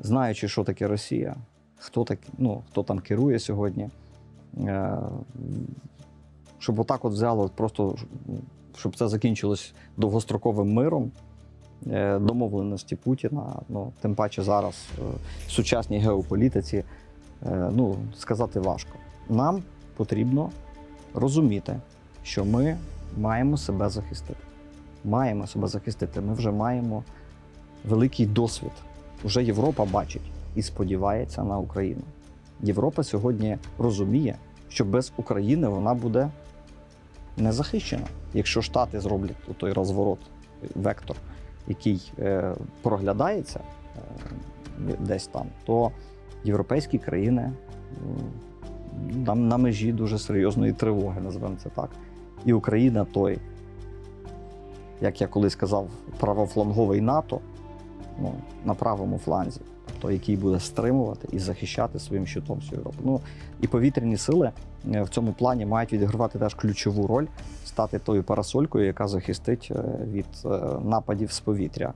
знаючи, що таке Росія, хто, так, ну, хто там керує сьогодні, е, щоб отак от взяло, просто щоб це закінчилось довгостроковим миром, е, домовленості Путіна, ну, тим паче зараз е, в сучасній геополітиці, ну, сказати важко. Нам потрібно розуміти, що ми маємо себе захистити. Маємо себе захистити. Ми вже маємо великий досвід. Уже Європа бачить і сподівається на Україну. Європа сьогодні розуміє, що без України вона буде не захищена. Якщо Штати зроблять той розворот, вектор, який е, проглядається е, десь там, то європейські країни м, на, на межі дуже серйозної тривоги, називаємо це так. І Україна той, як я колись казав, правофланговий НАТО ну, на правому фланзі, тобто який буде стримувати і захищати своїм щитом всю Європу. Ну і повітряні сили е, в цьому плані мають відігравати теж ключову роль, стати тою парасолькою, яка захистить е, від е, нападів з повітря.